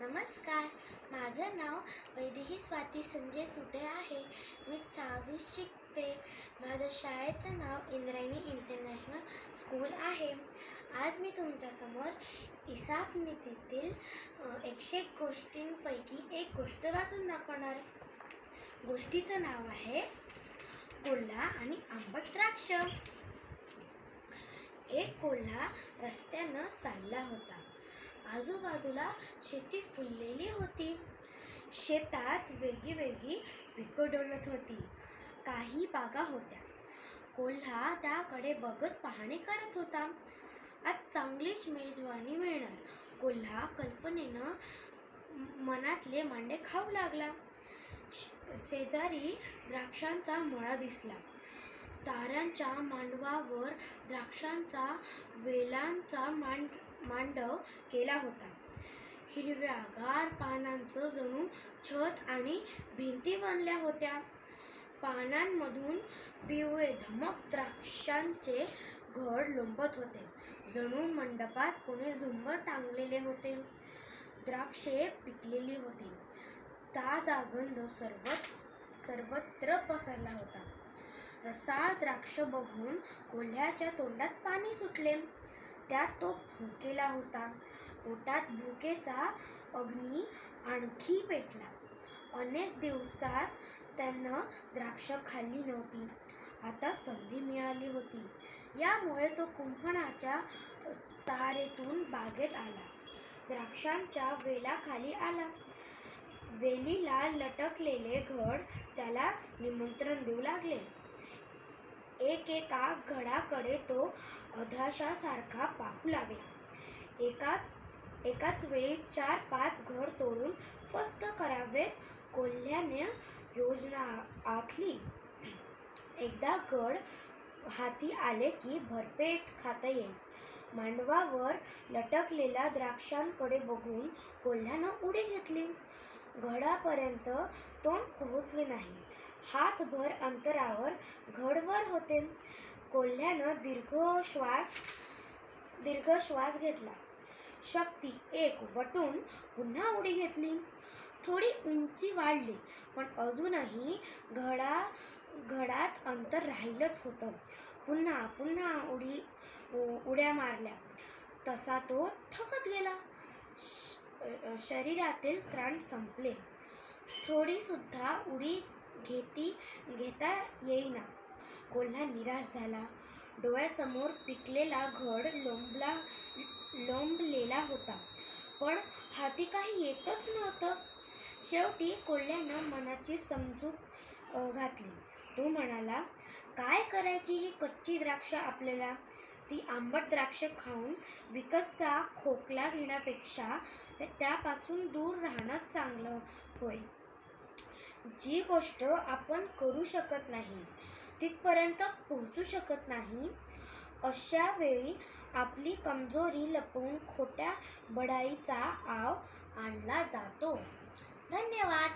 नमस्कार. माझं नाव वैदेही स्वाती संजय सुटे आहे. मी सहावी शिकते. माझं शाळेचं नाव इंद्रायणी इंटरनॅशनल स्कूल आहे. आज मी तुमच्यासमोर इसाप नीतीतील एकशे गोष्टींपैकी एक गोष्ट वाचून दाखवणार. गोष्टीचं नाव आहे कोल्हा आणि आंबट द्राक्ष. एक कोल्हा रस्त्यानं चालला होता. आजूबाजूला शेती फुललेली होती. शेतात वेगळी पिकं डोलत होती. काही बागा होत्या. कोल्हा त्याकडे बघत पाहणी करत होता. आज चांगलीच मेजवानी मिळणार. कोल्हा कल्पनेनं मनातले मांडे खाऊ लागला. शेजारी द्राक्षांचा मळा दिसला. तारांच्या मांडवावर द्राक्षांचा वेलांचा मांड मांडव केला होता. हिरव्यागार पानांचं जणू छत आणि भिंती बनल्या होत्या. पानांमधून पिवळे धमक द्राक्षांचे घड लोंबत होते. जणू मंडपात कोणी झुंबर टांगलेले होते. द्राक्षे पिकलेली होती. ताजा गंध सर्व सर्वत्र पसरला होता. रसाळ द्राक्ष बघून कोल्ह्याच्या तोंडात पाणी सुटले. त्यात तो भुकेला होता. पोटात भुकेचा अग्नी आणखी पेटला. अनेक दिवसात त्यांना द्राक्ष खाल्ली नव्हती. आता संधी मिळाली होती. यामुळे तो कुंभणाच्या तारेतून बागेत आला. द्राक्षांच्या वेलाखाली आला. वेलीला लटकलेले घड त्याला निमंत्रण देऊ लागले. एकेका घडाकडे तो अधाशासारखा पाहू लागला. एकाच एकाच वेळी चार पाच घर तोडून फस्त करावेत कोल्ह्याने योजना आखली. एकदा गड हाती आले की भरपेट खाता येईल. मांडवावर लटकलेल्या द्राक्षांकडे बघून कोल्ह्यानं उडी घेतली. घडापर्यंत तोंड पोहोचले नाही. हातभर अंतरावर घडवर होते. कोल्ह्यानं दीर्घ श्वास दीर्घ श्वास घेतला. शक्ती एक वटून पुन्हा उडी घेतली. थोडी उंची वाढली पण अजूनही घडा घडात अंतर राहिलंच होतं. पुन्हा पुन्हा उडी उड्या मारल्या. तसा तो थकत गेला. श- शरीरातील त्राण संपले. थोडीसुद्धा उडी घेती घेता येईना. कोल्हा निराश झाला. डोळ्यासमोर पिकलेला घड लोंबला लोंबलेला होता. पण हाती काही येतच नव्हतं. शेवटी कोल्ह्यानं मनाची समजूत घातली. तो म्हणाला काय करायची ही कच्ची द्राक्ष आपल्याला? ती आंबट द्राक्ष खाऊन विकतचा खोकला घेण्यापेक्षा त्यापासून दूर राहणं चांगलं होय. जी गोष्ट आपण करू शकत नाही तिथपर्यंत पोहोचू शकत नाही अशा वेळी आपली कमजोरी लपवून खोट्या बढाईचा आव आणला जातो. धन्यवाद.